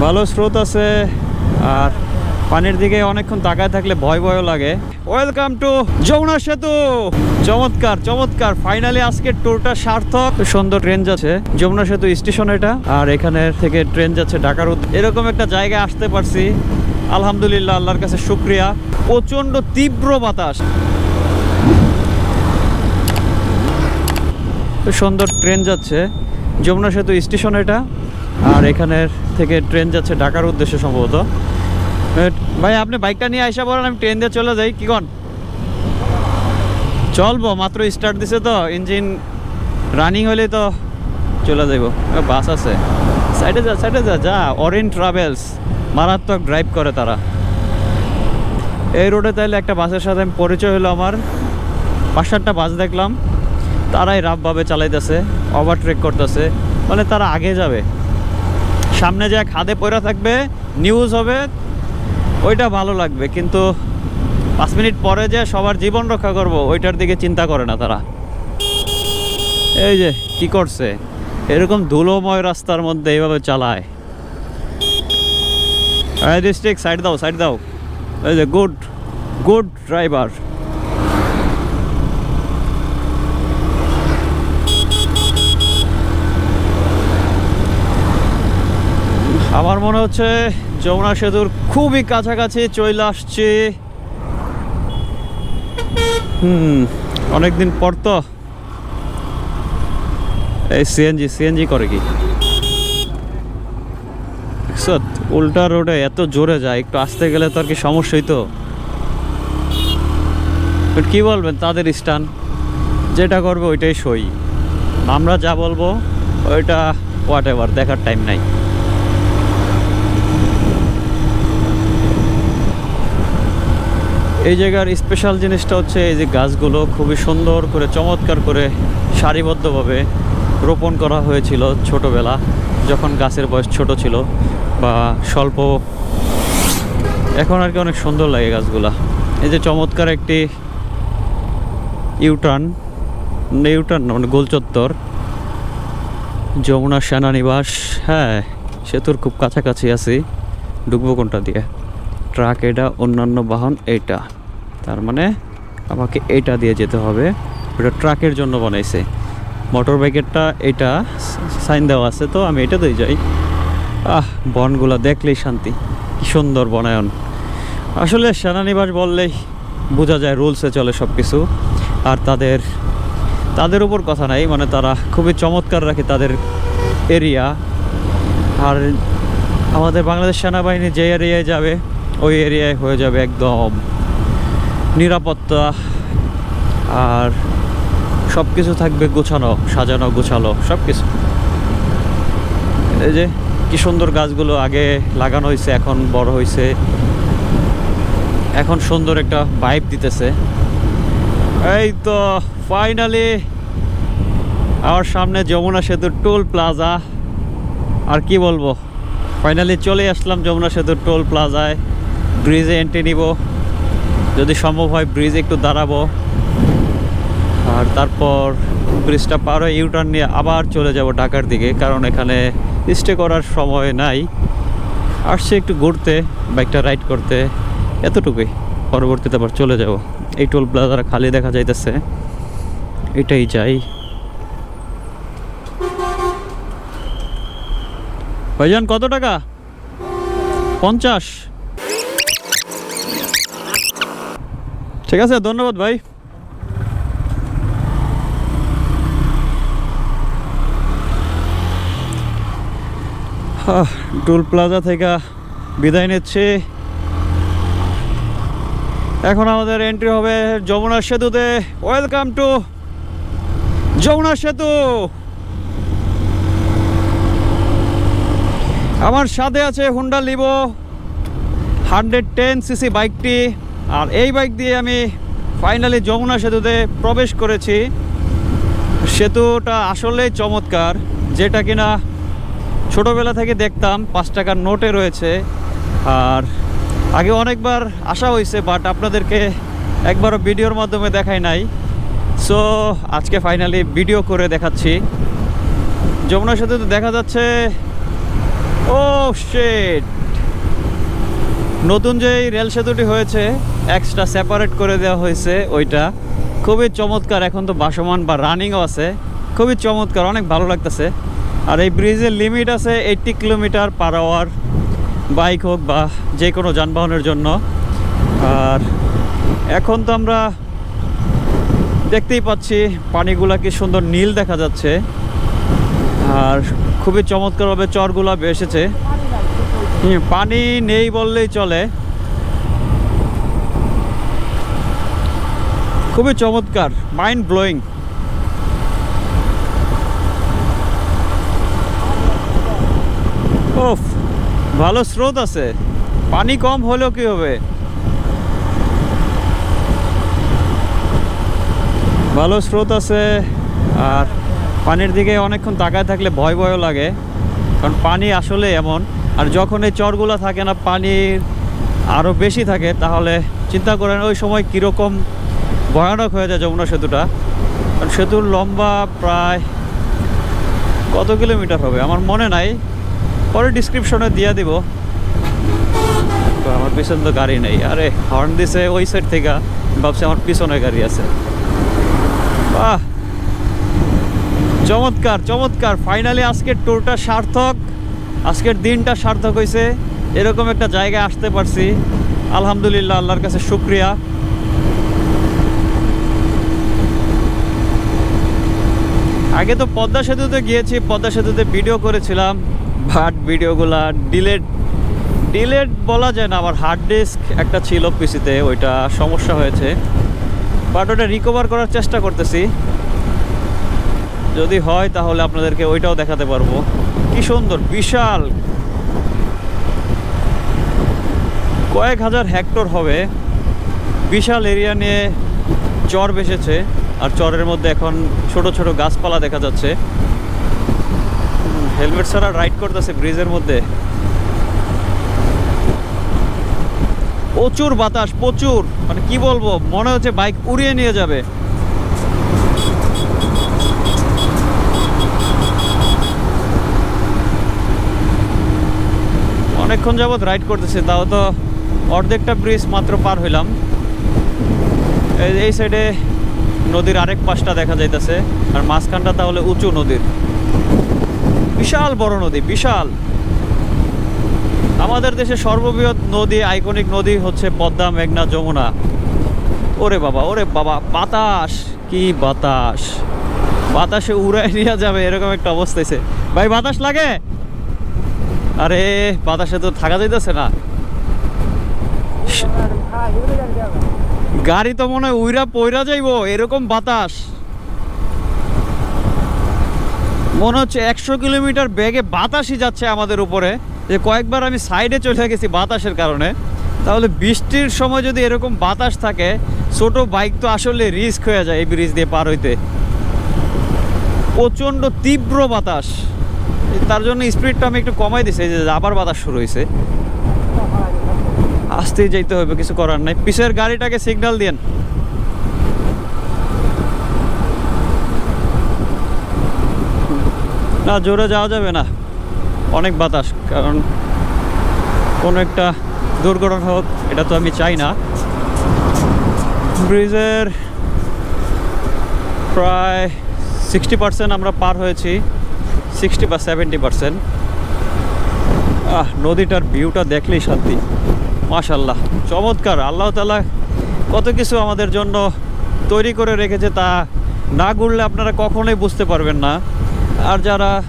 ভালো স্রোত আছে আর পানির দিকে অনেকক্ষণ তাকায় থাকলে ভয় ভয়ও লাগে। ওয়েলকাম টু যমুনা সেতু। চমৎকার চমৎকার। ফাইনালি আজকে ট্যুরটা সার্থক। সুন্দর ট্রেন যাচ্ছে। যমুনা সেতু স্টেশন এটা। আর এখানে থেকে ট্রেন যাচ্ছে ঢাকার এরকম একটা জায়গায় আসতে পারছি। আলহামদুলিল্লাহ, আল্লাহর কাছে শুক্রিয়া। প্রচণ্ড তীব্র বাতাস। সুন্দর ট্রেন যাচ্ছে। যমুনা সেতু স্টেশন এটা। আর এখানের থেকে ট্রেন যাচ্ছে ঢাকার উদ্দেশ্যে সম্ভবত। ভাই, আপনি বাইকটা নিয়ে আইসা বলেন আমি ট্রেন দিয়ে চলে যাই, কি কন? চলবো, মাত্র স্টার্ট দিছে তো ইঞ্জিন রানিং হলে তো চলে যাইব। বাস আছে। সাইডে যা সাইডে যা যা অরেন ট্রাভেলস মারাত্মক ড্রাইভ করে তারা। এই রোডে তাইলে একটা বাসের সাথে আমি পরিচয় হলো আমার। পাঁচ সাতটা বাস দেখলাম, তারাই রাফভাবে চালাইতেছে ওভারট্রেক করতেছে মানে তারা আগে যাবে। সামনে যে খাদে পড়ে থাকবে নিউজ হবে, ওইটা ভালো লাগবে, কিন্তু পাঁচ মিনিট পরে যে সবার জীবন রক্ষা করব, ওইটার দিকে চিন্তা করে না তারা। এই যে, কি করছে? এরকম ধুলোময় রাস্তার মধ্যে এইভাবে চালায়। সাইড দাও সাইড দাও। এই যে গুড গুড ড্রাইভার আমার মনে হচ্ছে যমুনা সেতুর খুবই কাছাকাছি চলে আসছে। হুম, অনেকদিন পর তো। এই সিএনজি সিএনজি করে কি? উল্টা রোডে এত জোরে যায়, একটু আসতে গেলে তো আর কি সমস্যাই তো। কি বলবেন, তাদের স্টান যেটা করবে, ওইটাই সই। আমরা যা বলব, ওইটা হোয়াট এভার দেখার টাইম নাই। এই জায়গার স্পেশাল জিনিসটা হচ্ছে এই যে গাছগুলো খুবই সুন্দর করে, চমৎকার করে সারিবদ্ধভাবে রোপণ করা হয়েছিল ছোটবেলা, যখন গাছের বয়স ছোট ছিল বা স্বল্প। এখন আর কি অনেক সুন্দর লাগে গাছগুলা। এই যে চমৎকার একটি ইউটার্ন ইউটার্ন মানে গোলচত্বর। যমুনা সেনানিবাস হ্যাঁ সেতুর খুব কাছাকাছি আছি ঢুকবো কোনটা দিয়ে? ট্রাক এটা, অন্যান্য বাহন এইটা তার মানে আমাকে এইটা দিয়ে যেতে হবে। ওটা ট্রাকের জন্য বানাইছে। মোটর বাইকেরটা এটা সাইন দেওয়া আছে তো, আমি এটাতেই যাই। আহ, বনগুলা দেখলেই শান্তি। কি সুন্দর বনায়ন। আসলে সেনানিবাস বললেই বোঝা যায় রুলসে চলে সব কিছু আর তাদের তাদের উপর কথা নাই মানে তারা খুবই চমৎকার রাখে তাদের এরিয়া আর আমাদের বাংলাদেশ সেনাবাহিনী যে এরিয়ায় যাবে, ওই এরিয়ায় হয়ে যাবে একদম। নিরাপত্তা আর সব কিছু থাকবে গোছানো, সাজানো, গোছালো, সব কিছু। এই যে কি সুন্দর গাছগুলো আগে লাগানো হয়েছে এখন বড় হয়েছে এখন সুন্দর একটা ভাইব দিতেছে। এই তো ফাইনালি আমার সামনে যমুনা সেতুর টোল প্লাজা আর কি বলব? ফাইনালি চলে আসলাম যমুনা সেতুর টোল প্লাজায় ব্রিজে এন্ট্রি নিব। যদি সম্ভব হয় ব্রিজ একটু দাঁড়াবো। আর তারপর ব্রিজটা পার হয়ে ইউটার্ন নিয়ে আবার চলে যাব ঢাকার দিকে, কারণ এখানে স্টে করার সময় নাই। আসছে একটু ঘুরতে বাইকটা রাইড করতে। এতটুকুই। পরবর্তীতে আবার চলে যাব। এই টোল প্লাজাটা খালি দেখা যাইতেছে। এটাই যাই। ভাইজান, কত টাকা? পঞ্চাশ। ঠিক আছে, ধন্যবাদ ভাই। টুল প্লাজা থেকে বিদায় নিচ্ছি। এখন আমাদের এন্ট্রি হবে যমুনা সেতুতে। ওয়েলকাম টু যমুনা সেতু। আমার সাথে আছে Honda Livo hundred ten CC বাইকটি আর এই বাইক দিয়ে আমি ফাইনালি যমুনা সেতুতে প্রবেশ করেছি। সেতুটা আসলেই চমৎকার, যেটা কিনা ছোটোবেলা থেকে দেখতাম, পাঁচ টাকার নোটে রয়েছে। আর আগে অনেকবার আসা হয়েছে বাট আপনাদেরকে একবারও ভিডিওর মাধ্যমে দেখাই নাই। সো আজকে ফাইনালি ভিডিও করে দেখাচ্ছি। যমুনা সেতুতে দেখা যাচ্ছে ও শেট নতুন যে এই রেল সেতুটি হয়েছে এক্সট্রা সেপারেট করে দেওয়া হয়েছে ওইটা। খুবই চমৎকার এখন তো বাসমান বা রানিংও আছে। খুবই চমৎকার অনেক ভালো লাগতেছে। আর এই ব্রিজের লিমিট আছে eighty kilometre per hour bike হোক বা যে কোনো যানবাহনের জন্য। আর এখন তো আমরা দেখতেই পাচ্ছি পানিগুলা কি সুন্দর নীল দেখা যাচ্ছে। আর খুবই চমৎকারভাবে চরগুলা হুম, পানি নেই বললেই চলে। খুবই চমৎকার মাইন্ড ব্লোয়িং ওফ ভালো স্রোত আছে। পানি কম হলেও কি হবে? ভালো স্রোত আছে, আর পানির দিকে অনেকক্ষণ তাকায় থাকলে ভয় ভয়ও লাগে, কারণ পানি আসলে এমন। আর যখন এই চরগুলো থাকে না পানির আরও বেশি থাকে, তাহলে চিন্তা করেন ওই সময় কীরকম ভয়ানক হয়ে যায় যমুনা সেতুটা। কারণ সেতুর লম্বা প্রায় কত কিলোমিটার হবে? আমার মনে নাই। পরে ডিসক্রিপশনে দিয়ে দিব। তো আমার পিছনে তো গাড়ি নেই। আরে হর্ন দিছে ওই সাইড থেকে। ভাবছি আমার পিছনে গাড়ি আছে। বাহ! চমৎকার চমৎকার। ফাইনালি আজকের ট্যুরটা সার্থক। আজকের দিনটা সার্থক হয়েছে এরকম একটা জায়গায় আসতে পারছি। আলহামদুলিল্লাহ, আল্লাহর কাছে শুক্রিয়া। আগে তো পদ্মা সেতুতে গিয়েছি, পদ্মা সেতুতে ভিডিও করেছিলাম। বাট ভিডিওগুলা ডিলেট ডিলেট বলা যায় না। আমার হার্ড ডিস্ক একটা ছিল পিসিতে ওইটা সমস্যা হয়েছে। বাট ওটা রিকভার করার চেষ্টা করতেছি। যদি হয় তাহলে আপনাদেরকে ওইটাও দেখাতে পারব। কি সুন্দর, বিশাল। কয়েক হাজার হেক্টর হবে। বিশাল এরিয়া নিয়ে চর বেসেছে, আর চরের মধ্যে এখন ছোট ছোট গাছপালা দেখা যাচ্ছে। হেলমেট ছাড়া রাইড করতেছে ব্রিজের মধ্যে। প্রচুর বাতাস, প্রচুর। মানে কি বলব, মনে হচ্ছে বাইক উড়িয়ে নিয়ে যাবে। অনেকক্ষণ যাবত রাইড করতেছে, তাও তো অর্ধেকটা ব্রিজ মাত্র পার হইলাম। এই সাইডে নদীর আরেক পাশটা দেখা যাইতেছে, আর মাঝখানটা তাহলে উঁচু নদীর। বিশাল বড় নদী, বিশাল। আমাদের দেশে সর্ববৃহৎ নদী আইকনিক নদী হচ্ছে পদ্মা, মেঘনা, যমুনা। ওরে বাবা ওরে বাবা, বাতাস, কি বাতাস। বাতাসে উড়াই নিয়ে যাবে, এরকম একটা অবস্থা ভাই, বাতাস লাগে? আরে, বাতাসে তো থাকা যাইতেছে না। গাড়ি তো মনে হয় উইরা পইরা যাইবো, এরকম বাতাস। মনে হচ্ছে একশো কিলোমিটার বেগে বাতাসই যাচ্ছে আমাদের উপরে। যে কয়েকবার আমি সাইডে চলে গেছি বাতাসের কারণে। তাহলে বৃষ্টির সময় যদি এরকম বাতাস থাকে, ছোট বাইক তো আসলে রিস্ক হয়ে যায় এই ব্রিজ দিয়ে পার হইতে। প্রচণ্ড তীব্র বাতাস। তার জন্য স্পিডটা আমি একটু কমাই দিছি যে আবার বাতাস শুরু হয়েছে আসতেই যাইতে হবে কিছু করার নাই। পিছের গাড়িটাকে সিগন্যাল দিন না, জোরে যাওয়া যাবে না। অনেক বাতাস, কারণ কোনো একটা দুর্ঘটনা হোক, এটা তো আমি চাই না। ব্রিজের প্রায় সিক্সটি পার্সেন্ট আমরা পার হয়েছি। সিক্সটি বা সেভেন্টি পার্সেন্ট। আহ, নদীটার ভিউটা দেখলেই শান্তি। মাশাল্লাহ চমৎকার। আল্লাহ তালা কত কিছু আমাদের জন্য তৈরি করে রেখেছে তা না ঘুরলে আপনারা কখনোই বুঝতে পারবেন না। আর যারা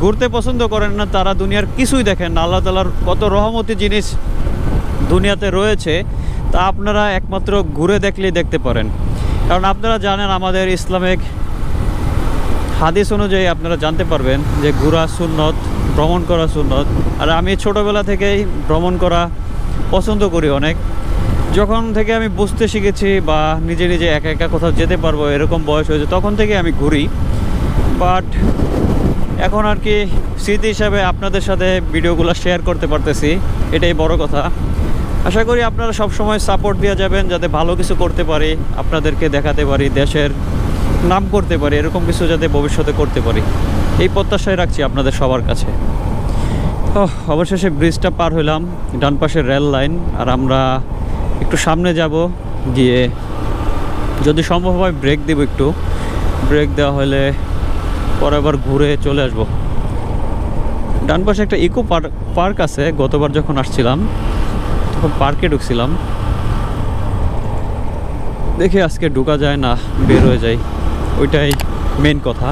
ঘুরতে পছন্দ করেন না, তারা দুনিয়ার কিছুই দেখেন না। আল্লাহ তালার কত রহমতি জিনিস দুনিয়াতে রয়েছে, তা আপনারা একমাত্র ঘুরে দেখলেই দেখতে পারেন। কারণ আপনারা জানেন, আমাদের ইসলামিক হাদিস অনুযায়ী আপনারা জানতে পারবেন যে ঘোরা সুন্নত, ভ্রমণ করা সুন্নত। আর আমি ছোটোবেলা থেকেই ভ্রমণ করা পছন্দ করি অনেক। যখন থেকে আমি বুঝতে শিখেছি বা নিজে নিজে একা একা কোথাও যেতে পারব, এরকম বয়স হয়েছে, তখন থেকে আমি ঘুরি। বাট এখন আর কি স্মৃতি হিসাবে আপনাদের সাথে ভিডিওগুলো শেয়ার করতে পারতেছি, এটাই বড় কথা। আশা করি আপনারা সব সময় সাপোর্ট দিয়ে যাবেন, যাতে ভালো কিছু করতে পারি, আপনাদেরকে দেখাতে পারি দেশের নাম করতে পারি, এরকম কিছু যাতে ভবিষ্যতে করতে পারি। এই প্রত্যাশায় রাখছি আপনাদের সবার কাছে। অবশেষে ব্রিজটা পার হইলাম ডান পাশে রেল লাইন, আর আমরা একটু সামনে যাব, গিয়ে যদি সম্ভব হয় ব্রেক দেব একটু। ব্রেক দেওয়া হলে পরে আবার ঘুরে চলে আসব। ডান পাশে একটা ইকো পার্ক পার্ক আছে, গতবার যখন আসছিলাম, তখন পার্কে ঢুকছিলাম। দেখি আজকে ঢুকা যায় না, বের হয়ে যায় ওইটাই মেন কথা।